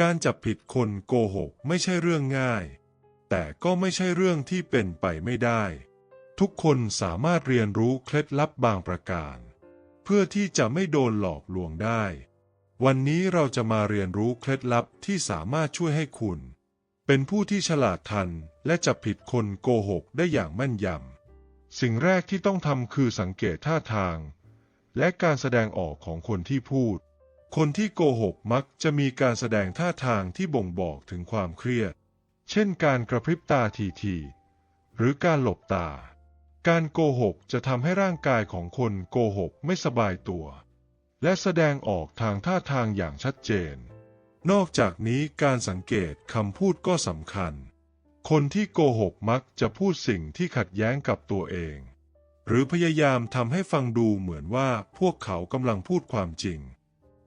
การจับผิดคนโกหกไม่ใช่เรื่องง่าย แต่ก็ไม่ใช่เรื่องที่เป็นไปไม่ได้ ทุกคนสามารถเรียนรู้เคล็ดลับบางประการ เพื่อที่จะไม่โดนหลอกลวงได้ วันนี้เราจะมาเรียนรู้เคล็ดลับที่สามารถช่วยให้คุณ เป็นผู้ที่ฉลาดทันและจับผิดคนโกหกได้อย่างแม่นยำ สิ่งแรกที่ต้องทำคือสังเกตท่าทาง และการแสดงออกของคนที่พูด คนที่โกหกมักจะมีการแสดงท่าทางที่บ่งบอกถึงความเครียด เช่นการกระพริบตาทีๆ หรือการหลบตา การโกหกจะทำให้ร่างกายของคนโกหกไม่สบายตัว และแสดงออกทางท่าทางอย่างชัดเจน นอกจากนี้การสังเกตคำพูดก็สำคัญ คนที่โกหกมักจะพูดสิ่งที่ขัดแย้งกับตัวเอง หรือพยายามทำให้ฟังดูเหมือนว่าพวกเขากำลังพูดความจริง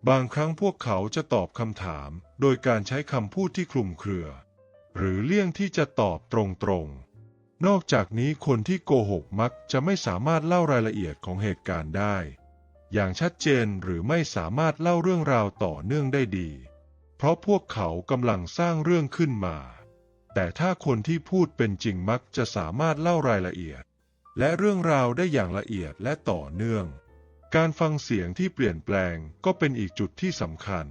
บางครั้งพวกเขาจะตอบคำถาม โดยการใช้คำพูดที่คลุมเครือ หรือเลี่ยงที่จะตอบตรงๆ นอกจากนี้คนที่โกหกมักจะไม่สามารถเล่ารายละเอียดของเหตุการณ์ได้ อย่างชัดเจนหรือไม่สามารถเล่าเรื่องราวต่อเนื่องได้ดี เพราะพวกเขากำลังสร้างเรื่องขึ้นมา แต่ถ้าคนที่พูดเป็นจริงมักจะสามารถเล่ารายละเอียด และเรื่องราวได้อย่างละเอียดและต่อเนื่อง การฟังเสียงที่เปลี่ยนแปลงก็เป็นอีกจุดที่สำคัญ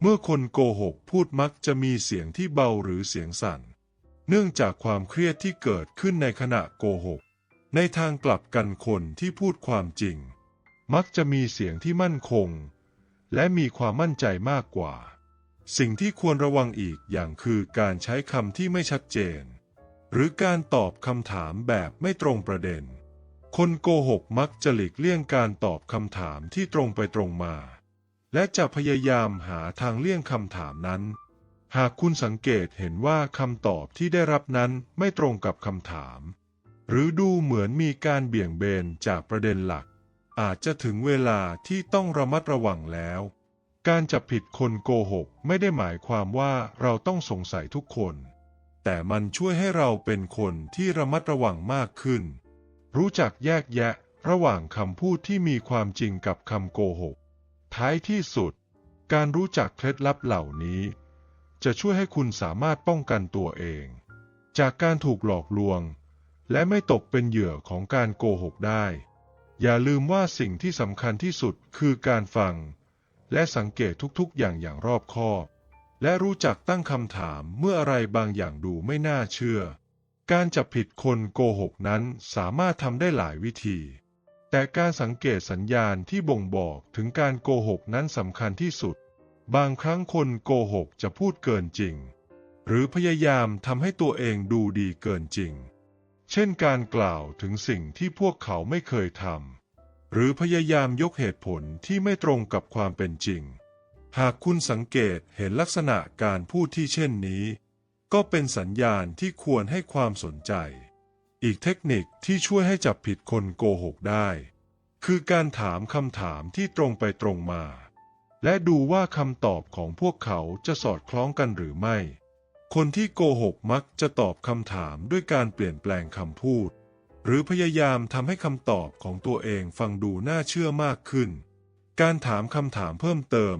เมื่อคนโกหกพูดมักจะมีเสียงที่เบาหรือเสียงสั่น เนื่องจากความเครียดที่เกิดขึ้นในขณะโกหก ในทางกลับกันคนที่พูดความจริง มักจะมีเสียงที่มั่นคง และมีความมั่นใจมากกว่า สิ่งที่ควรระวังอีกอย่างคือการใช้คำที่ไม่ชัดเจน หรือการตอบคำถามแบบไม่ตรงประเด็น คนโกหกมักจะหลีกเลี่ยงการตอบคำถามที่ตรงไปตรงมา และจะพยายามหาทางเลี่ยงคำถามนั้น หากคุณสังเกตเห็นว่าคำตอบที่ได้รับนั้นไม่ตรงกับคำถาม หรือดูเหมือนมีการเบี่ยงเบนจากประเด็นหลัก อาจจะถึงเวลาที่ต้องระมัดระวังแล้ว การจับผิดคนโกหกไม่ได้หมายความว่าเราต้องสงสัยทุกคน แต่มันช่วยให้เราเป็นคนที่ระมัดระวังมากขึ้น รู้จักแยกแยะระหว่างคำพูดที่มีความจริงกับคำโกหก ท้ายที่สุด การรู้จักเคล็ดลับเหล่านี้ จะช่วยให้คุณสามารถป้องกันตัวเอง จากการถูกหลอกลวง และไม่ตกเป็นเหยื่อของการโกหกได้ อย่าลืมว่าสิ่งที่สำคัญที่สุดคือการฟัง และสังเกตทุกๆ อย่างอย่างรอบคอบ และรู้จักตั้งคำถามเมื่ออะไรบางอย่างดูไม่น่าเชื่อ การจับผิดคนโกหกนั้นสามารถทำได้หลายวิธี แต่การสังเกตสัญญาณที่บ่งบอกถึงการโกหกนั้นสำคัญที่สุด บางครั้งคนโกหกจะพูดเกินจริง หรือพยายามทำให้ตัวเองดูดีเกินจริง เช่นการกล่าวถึงสิ่งที่พวกเขาไม่เคยทำหรือพยายามยกเหตุผลที่ไม่ตรงกับความเป็นจริง หากคุณสังเกตเห็นลักษณะการพูดที่เช่นนี้ ก็เป็นสัญญาณที่ควรให้ความสนใจ อีกเทคนิคที่ช่วยให้จับผิดคนโกหกได้ คือการถามคำถามที่ตรงไปตรงมา และดูว่าคำตอบของพวกเขาจะสอดคล้องกันหรือไม่ คนที่โกหกมักจะตอบคำถามด้วยการเปลี่ยนแปลงคำพูด หรือพยายามทำให้คำตอบของตัวเองฟังดูน่าเชื่อมากขึ้น การถามคำถามเพิ่มเติม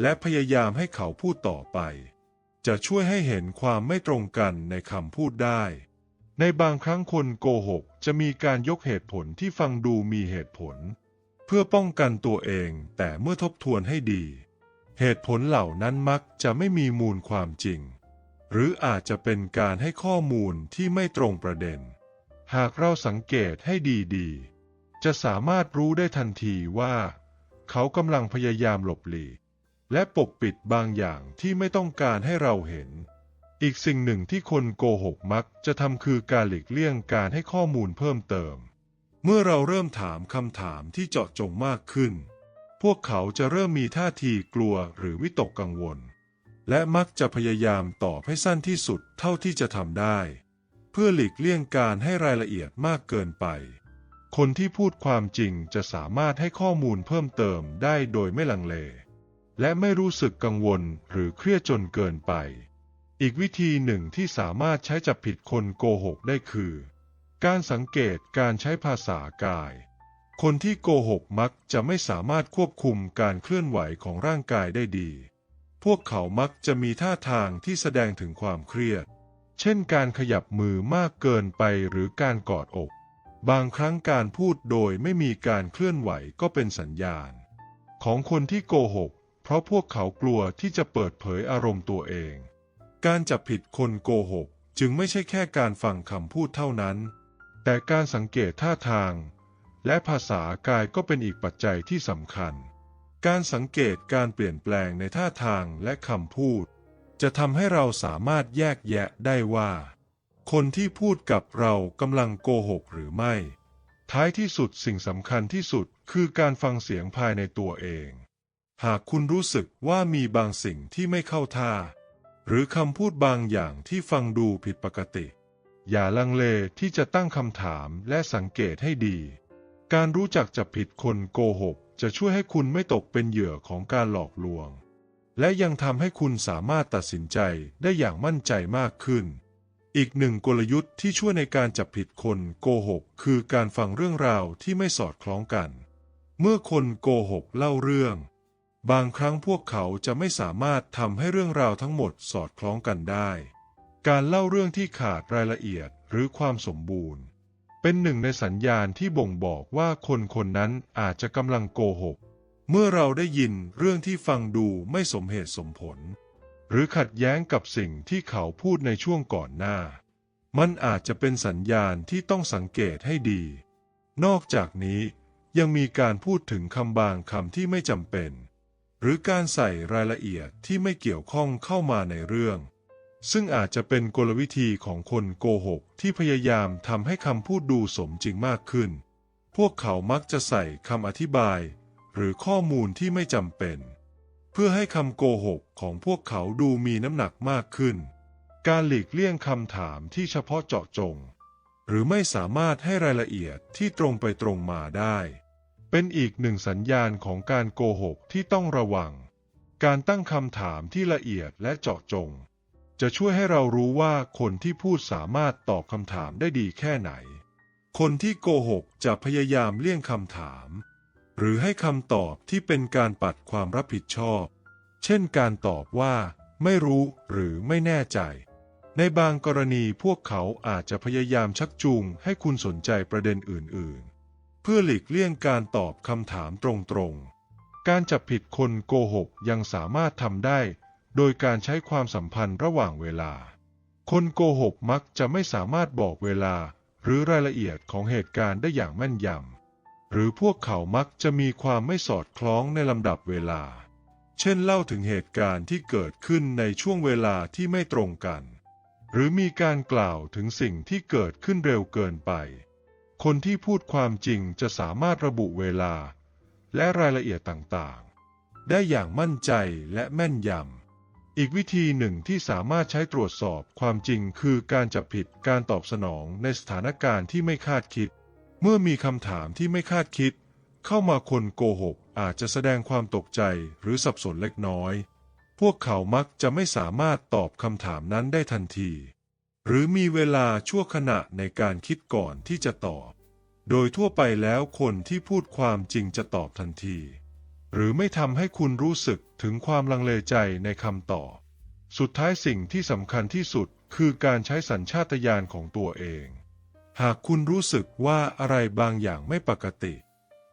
และพยายามให้เขาพูดต่อไป จะช่วยให้เห็นความไม่ตรงกันในคำพูดได้ ในบางครั้งคนโกหกจะมีการยกเหตุผลที่ฟังดูมีเหตุผล เพื่อป้องกันตัวเองแต่เมื่อทบทวนให้ดี เหตุผลเหล่านั้นมักจะไม่มีมูลความจริง หรืออาจจะเป็นการให้ข้อมูลที่ไม่ตรงประเด็น หากเราสังเกตให้ดีๆ จะสามารถรู้ได้ทันทีว่า เขากำลังพยายามหลบหลีก และปกปิดบางอย่างที่ไม่ต้องการให้เราเห็น อีกสิ่งหนึ่งที่คนโกหกมักจะทำคือการหลีกเลี่ยงการให้ข้อมูลเพิ่มเติม เมื่อเราเริ่มถามคำถามที่เจาะจงมากขึ้น พวกเขาจะเริ่มมีท่าทีกลัวหรือวิตกกังวล และมักจะพยายามตอบให้สั้นที่สุดเท่าที่จะทำได้ เพื่อหลีกเลี่ยงการให้รายละเอียดมากเกินไปคนที่พูดความจริงจะสามารถให้ข้อมูลเพิ่มเติมได้โดยไม่ลังเล และไม่รู้สึกกังวลหรือเครียดจนเกินไป อีกวิธีหนึ่งที่สามารถใช้จับผิดคนโกหกได้คือ การสังเกตการใช้ภาษากาย คนที่โกหกมักจะไม่สามารถควบคุมการเคลื่อนไหวของร่างกายได้ดี พวกเขามักจะมีท่าทางที่แสดงถึงความเครียด เช่นการขยับมือมากเกินไปหรือการกอดอกบางครั้งการพูดโดยไม่มีการเคลื่อนไหวก็เป็นสัญญาณ ของคนที่โกหก ราะพวกเขากลัวที่จะเปิดเผยอารมณ์ตัวเอง การจับผิดคนโกหกจึงไม่ใช่แค่การฟังคำพูดเท่านั้น แต่การสังเกตท่าทาง และภาษากายก็เป็นอีกปัจจัยที่สำคัญ การสังเกตการเปลี่ยนแปลงในท่าทางและคำพูด จะทำให้เราสามารถแยกแยะได้ว่า คนที่พูดกับเรากำลังโกหกหรือไม่ ท้ายที่สุดสิ่งสำคัญที่สุดคือการฟังเสียงภายในตัวเอง หากคุณรู้สึกว่ามีบางสิ่งที่ไม่เข้าท่า หรือคำพูดบางอย่างที่ฟังดูผิดปกติ อย่าลังเลที่จะตั้งคำถามและสังเกตให้ดี การรู้จักจับผิดคนโกหก จะช่วยให้คุณไม่ตกเป็นเหยื่อของการหลอกลวง และยังทำให้คุณสามารถตัดสินใจได้อย่างมั่นใจมากขึ้น อีกหนึ่งกลยุทธ์ที่ช่วยในการจับผิดคนโกหก คือการฟังเรื่องราวที่ไม่สอดคล้องกัน เมื่อคนโกหกเล่าเรื่อง บางครั้งพวกเขาจะไม่สามารถทำให้เรื่องราวทั้งหมดสอดคล้องกันได้ การเล่าเรื่องที่ขาดรายละเอียดหรือความสมบูรณ์ เป็นหนึ่งในสัญญาณที่บ่งบอกว่าคนคนนั้นอาจจะกำลังโกหก เมื่อเราได้ยินเรื่องที่ฟังดูไม่สมเหตุสมผล หรือขัดแย้งกับสิ่งที่เขาพูดในช่วงก่อนหน้า มันอาจจะเป็นสัญญาณที่ต้องสังเกตให้ดี นอกจากนี้ยังมีการพูดถึงคำบางคำที่ไม่จำเป็น หรือการใส่รายละเอียดที่ไม่เกี่ยวข้องเข้ามาในเรื่อง ซึ่งอาจจะเป็นกลวิธีของคนโกหกที่พยายามทำให้คำพูดดูสมจริงมากขึ้น พวกเขามักจะใส่คำอธิบาย หรือข้อมูลที่ไม่จำเป็น เพื่อให้คำโกหกของพวกเขาดูมีน้ำหนักมากขึ้น การหลีกเลี่ยงคำถามที่เฉพาะเจาะจง หรือไม่สามารถให้รายละเอียดที่ตรงไปตรงมาได้ เป็นอีกหนึ่งสัญญาณของการโกหกที่ต้องระวัง การตั้งคำถามที่ละเอียดและเจาะจง จะช่วยให้เรารู้ว่าคนที่พูดสามารถตอบคำถามได้ดีแค่ไหน คนที่โกหกจะพยายามเลี่ยงคำถาม หรือให้คำตอบที่เป็นการปัดความรับผิดชอบ เช่นการตอบว่า ไม่รู้หรือไม่แน่ใจ ในบางกรณีพวกเขาอาจจะพยายามชักจูงให้คุณสนใจประเด็นอื่นๆ พื่อหลีกเลี่ยงการตอบคำถามตรงๆ การจับผิดคนโกหกยังสามารถทำได้ โดยการใช้ความสัมพันธ์ระหว่างเวลา คนโกหกมักจะไม่สามารถบอกเวลา หรือรายละเอียดของเหตุการณ์ได้อย่างแม่นยำ หรือพวกเขามักจะมีความไม่สอดคล้องในลำดับเวลา เช่นเล่าถึงเหตุการณ์ที่เกิดขึ้นในช่วงเวลาที่ไม่ตรงกัน หรือมีการกล่าวถึงสิ่งที่เกิดขึ้นเร็วเกินไป คนที่พูดความจริงจะสามารถระบุเวลา และรายละเอียดต่างๆ ได้อย่างมั่นใจและแม่นยำ อีกวิธีหนึ่งที่สามารถใช้ตรวจสอบความจริงคือการจับผิดการตอบสนองในสถานการณ์ที่ไม่คาดคิด เมื่อมีคำถามที่ไม่คาดคิด เข้ามาคนโกหกอาจจะแสดงความตกใจหรือสับสนเล็กน้อย พวกเขามักจะไม่สามารถตอบคำถามนั้นได้ทันที หรือมีเวลาชั่วขณะในการคิดก่อนที่จะตอบ โดยทั่วไปแล้วคนที่พูดความจริงจะตอบทันที หรือไม่ทำให้คุณรู้สึกถึงความลังเลใจในคำตอบ สุดท้ายสิ่งที่สำคัญที่สุดคือการใช้สัญชาตญาณของตัวเอง หากคุณรู้สึกว่าอะไรบางอย่างไม่ปกติ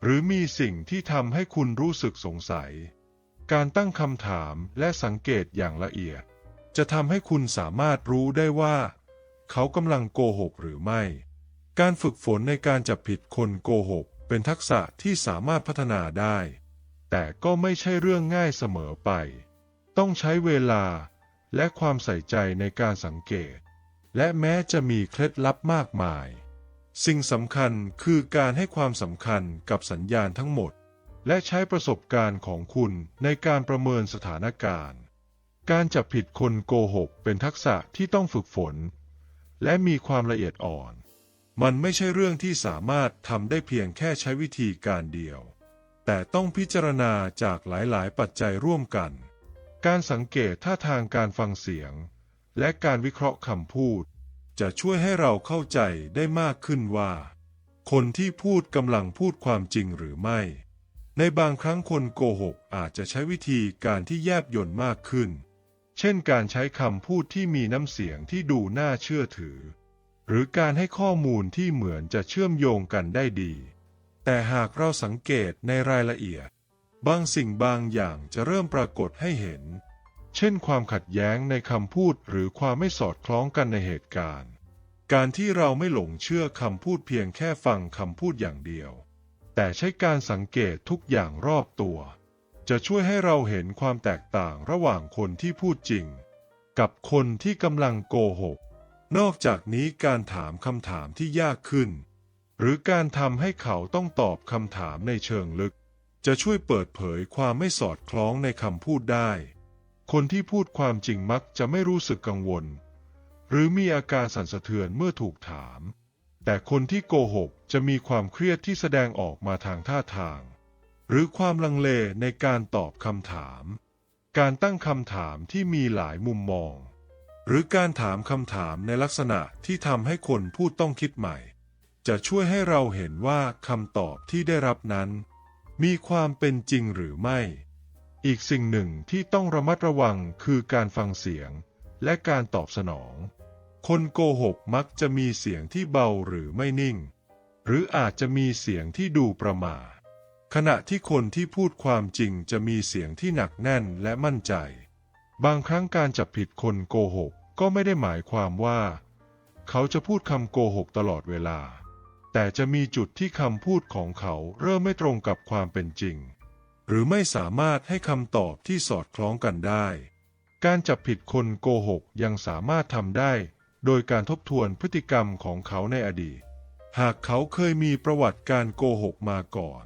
หรือมีสิ่งที่ทำให้คุณรู้สึกสงสัย การตั้งคำถามและสังเกตอย่างละเอียด จะทำให้คุณสามารถรู้ได้ว่า เขากำลังโกหกหรือไม่ การฝึกฝนในการจับผิดคนโกหก เป็นทักษะที่สามารถพัฒนาได้ แต่ก็ไม่ใช่เรื่องง่ายเสมอไป ต้องใช้เวลาและความใส่ใจในการสังเกต และแม้จะมีเคล็ดลับมากมาย สิ่งสำคัญคือการให้ความสำคัญกับสัญญาณทั้งหมด และใช้ประสบการณ์ของคุณในการประเมินสถานการณ์ การจับผิดคนโกหกเป็นทักษะที่ต้องฝึกฝน และมีความละเอียดอ่อน มันไม่ใช่เรื่องที่สามารถทำได้เพียงแค่ใช้วิธีการเดียว แต่ต้องพิจารณาจากหลายๆ ปัจจัยร่วมกัน การสังเกตท่าทางการฟังเสียง และการวิเคราะห์คำพูด จะช่วยให้เราเข้าใจได้มากขึ้นว่า คนที่พูดกำลังพูดความจริงหรือไม่ ในบางครั้งคนโกหกอาจจะใช้วิธีการที่แยบยลมากขึ้น เช่นการใช้คำพูดที่มีน้ำเสียงที่ดูน่าเชื่อถือ หรือการให้ข้อมูลที่เหมือนจะเชื่อมโยงกันได้ดี แต่หากเราสังเกตในรายละเอียด บางสิ่งบางอย่างจะเริ่มปรากฏให้เห็น เช่นความขัดแย้งในคำพูดหรือความไม่สอดคล้องกันในเหตุการณ์ การที่เราไม่หลงเชื่อคำพูดเพียงแค่ฟังคำพูดอย่างเดียว แต่ใช้การสังเกตทุกอย่างรอบตัว จะช่วยให้เราเห็นความแตกต่างระหว่างคนที่พูดจริง กับคนที่กำลังโกหก นอกจากนี้การถามคำถามที่ยากขึ้น หรือการทำให้เขาต้องตอบคำถามในเชิงลึก จะช่วยเปิดเผยความไม่สอดคล้องในคำพูดได้ คนที่พูดความจริงมักจะไม่รู้สึกกังวล หรือมีอาการสั่นสะเทือนเมื่อถูกถาม แต่คนที่โกหกจะมีความเครียดที่แสดงออกมาทางท่าทาง หรือความลังเลในการตอบคำถาม การตั้งคำถามที่มีหลายมุมมอง หรือการถามคำถามในลักษณะที่ทำให้คนพูดต้องคิดใหม่ จะช่วยให้เราเห็นว่าคำตอบที่ได้รับนั้น มีความเป็นจริงหรือไม่ อีกสิ่งหนึ่งที่ต้องระมัดระวังคือการฟังเสียงและการตอบสนอง คนโกหกมักจะมีเสียงที่เบาหรือไม่นิ่ง หรืออาจจะมีเสียงที่ดูประม่า ขณะที่คนที่พูดความจริงจะมีเสียงที่หนักแน่นและมั่นใจ บางครั้งการจับผิดคนโกหกก็ไม่ได้หมายความว่า เขาจะพูดคำโกหกตลอดเวลา แต่จะมีจุดที่คำพูดของเขาเริ่มไม่ตรงกับความเป็นจริง หรือไม่สามารถให้คำตอบที่สอดคล้องกันได้ การจับผิดคนโกหกยังสามารถทำได้ โดยการทบทวนพฤติกรรมของเขาในอดีต หากเขาเคยมีประวัติการโกหกมาก่อน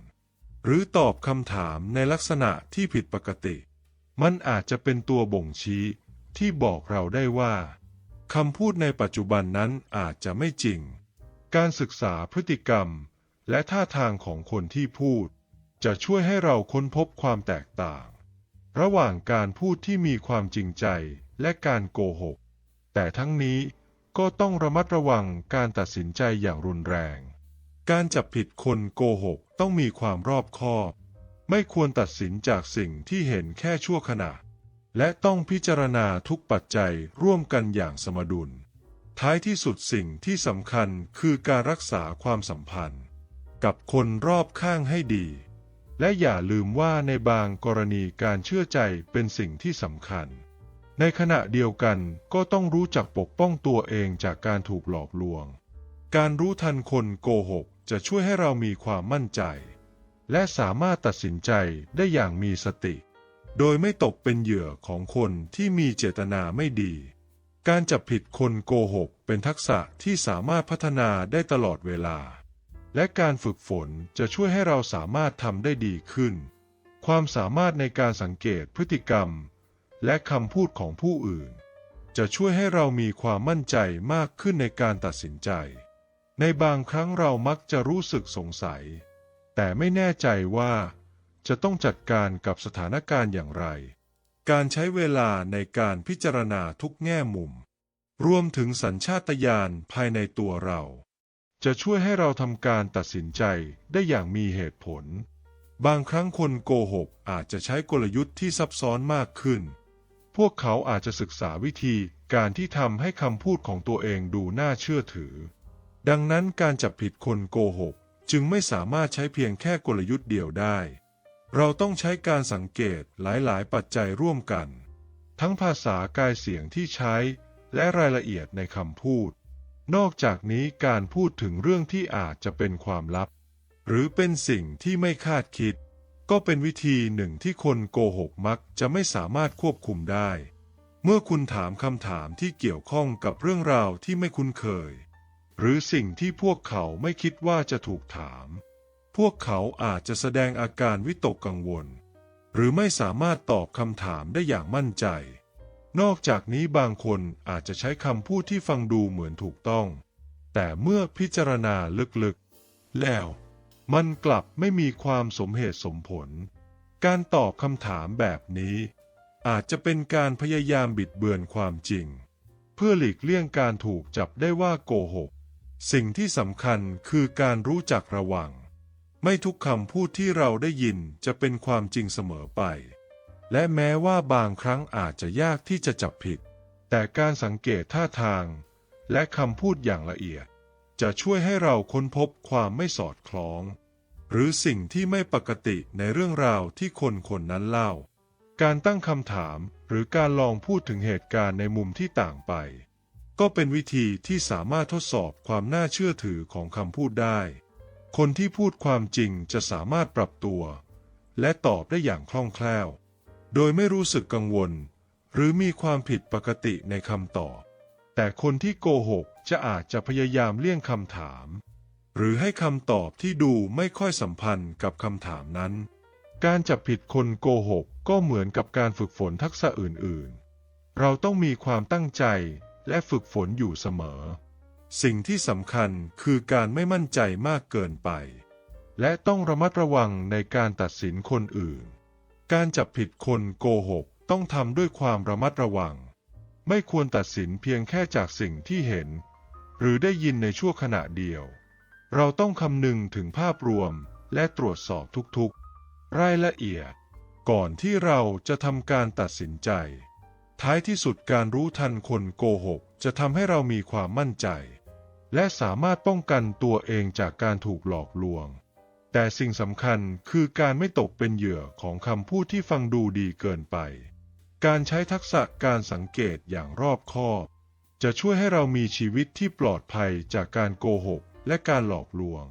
หรือตอบคำถามในลักษณะที่ผิดปกติ มันอาจจะเป็นตัวบ่งชี้ที่บอกเราได้ว่าคำพูดในปัจจุบันนั้นอาจจะไม่จริง การศึกษาพฤติกรรม และท่าทางของคนที่พูด จะช่วยให้เราค้นพบความแตกต่าง ระหว่างการพูดที่มีความจริงใจและการโกหก แต่ทั้งนี้ก็ต้องระมัดระวังการตัดสินใจอย่างรุนแรง การจับผิดคนโกหก ต้องมีความรอบคอบ ไม่ควรตัดสินจากสิ่งที่เห็นแค่ชั่วขณะ และต้องพิจารณาทุกปัจจัยร่วมกันอย่างสมดุล ท้ายที่สุดสิ่งที่สำคัญคือการรักษาความสัมพันธ์ กับคนรอบข้างให้ดี และอย่าลืมว่าในบางกรณีการเชื่อใจเป็นสิ่งที่สำคัญ ในขณะเดียวกันก็ต้องรู้จักปกป้องตัวเองจากการถูกหลอกลวง การรู้ทันคนโกหก จะช่วยให้เรามีความมั่นใจ และสามารถตัดสินใจได้อย่างมีสติ โดยไม่ตกเป็นเหยื่อของคนที่มีเจตนาไม่ดี การจับผิดคนโกหกเป็นทักษะที่สามารถพัฒนาได้ตลอดเวลา และการฝึกฝนจะช่วยให้เราสามารถทำได้ดีขึ้น ความสามารถในการสังเกตพฤติกรรม และคำพูดของผู้อื่น จะช่วยให้เรามีความมั่นใจมากขึ้นในการตัดสินใจ ในบางครั้งเรามักจะรู้สึกสงสัย แต่ไม่แน่ใจว่าจะต้องจัดการกับสถานการณ์อย่างไร การใช้เวลาในการพิจารณาทุกแง่มุม รวมถึงสัญชาตญาณภายในตัวเรา จะช่วยให้เราทำการตัดสินใจได้อย่างมีเหตุผล บางครั้งคนโกหกอาจจะใช้กลยุทธ์ที่ซับซ้อนมากขึ้น พวกเขาอาจจะศึกษาวิธีการที่ทำให้คำพูดของตัวเองดูน่าเชื่อถือ ดังนั้นการจับผิดคนโกหกจึงไม่สามารถใช้เพียงแค่กลยุทธ์เดียวได้ เราต้องใช้การสังเกตหลายๆ ปัจจัยร่วมกัน ทั้งภาษากายเสียงที่ใช้ และรายละเอียดในคำพูด นอกจากนี้การพูดถึงเรื่องที่อาจจะเป็นความลับ หรือเป็นสิ่งที่ไม่คาดคิด ก็เป็นวิธีหนึ่งที่คนโกหกมักจะไม่สามารถควบคุมได้ เมื่อคุณถามคำถามที่เกี่ยวข้องกับเรื่องราวที่ไม่คุ้นเคย หรือสิ่งที่พวกเขาไม่คิดว่าจะถูกถาม พวกเขาอาจจะแสดงอาการวิตกกังวล หรือไม่สามารถตอบคำถามได้อย่างมั่นใจ นอกจากนี้บางคนอาจจะใช้คำพูดที่ฟังดูเหมือนถูกต้อง แต่เมื่อพิจารณาลึกๆ แล้ว มันกลับไม่มีความสมเหตุสมผล การตอบคำถามแบบนี้ อาจจะเป็นการพยายามบิดเบือนความจริง เพื่อหลีกเลี่ยงการถูกจับได้ว่าโกหก สิ่งที่สำคัญคือการรู้จักระวัง ไม่ทุกคำพูดที่เราได้ยินจะเป็นความจริงเสมอไป และแม้ว่าบางครั้งอาจจะยากที่จะจับผิด แต่การสังเกตท่าทาง และคำพูดอย่างละเอียด จะช่วยให้เราค้นพบความไม่สอดคล้อง หรือสิ่งที่ไม่ปกติในเรื่องราวที่คนคนนั้นเล่า การตั้งคำถามหรือการลองพูดถึงเหตุการณ์ในมุมที่ต่างไป ก็เป็นวิธีที่สามารถทดสอบความน่าเชื่อถือของคำพูดได้ คนที่พูดความจริงจะสามารถปรับตัว และตอบได้อย่างคล่องแคล่ว โดยไม่รู้สึกกังวล หรือมีความผิดปกติในคำตอบ แต่คนที่โกหกจะอาจจะพยายามเลี่ยงคำถาม หรือให้คำตอบที่ดูไม่ค่อยสัมพันธ์กับคำถามนั้น การจับผิดคนโกหกก็เหมือนกับการฝึกฝนทักษะอื่นๆ เราต้องมีความตั้งใจ และฝึกฝนอยู่เสมอ สิ่งที่สำคัญคือการไม่มั่นใจมากเกินไป และต้องระมัดระวังในการตัดสินคนอื่น การจับผิดคนโกหกต้องทำด้วยความระมัดระวัง ไม่ควรตัดสินเพียงแค่จากสิ่งที่เห็น หรือได้ยินในชั่วขณะเดียว เราต้องคำนึงถึงภาพรวมและตรวจสอบทุกๆ รายละเอียด ก่อนที่เราจะทำการตัดสินใจ ท้ายที่สุดการรู้ทันคนโกหก จะทำให้เรามีความมั่นใจ และสามารถป้องกันตัวเองจากการถูกหลอกลวง แต่สิ่งสำคัญคือการไม่ตกเป็นเหยื่อของคำพูดที่ฟังดูดีเกินไป การใช้ทักษะการสังเกตอย่างรอบคอบ จะช่วยให้เรามีชีวิตที่ปลอดภัยจากการโกหกและการหลอกลวง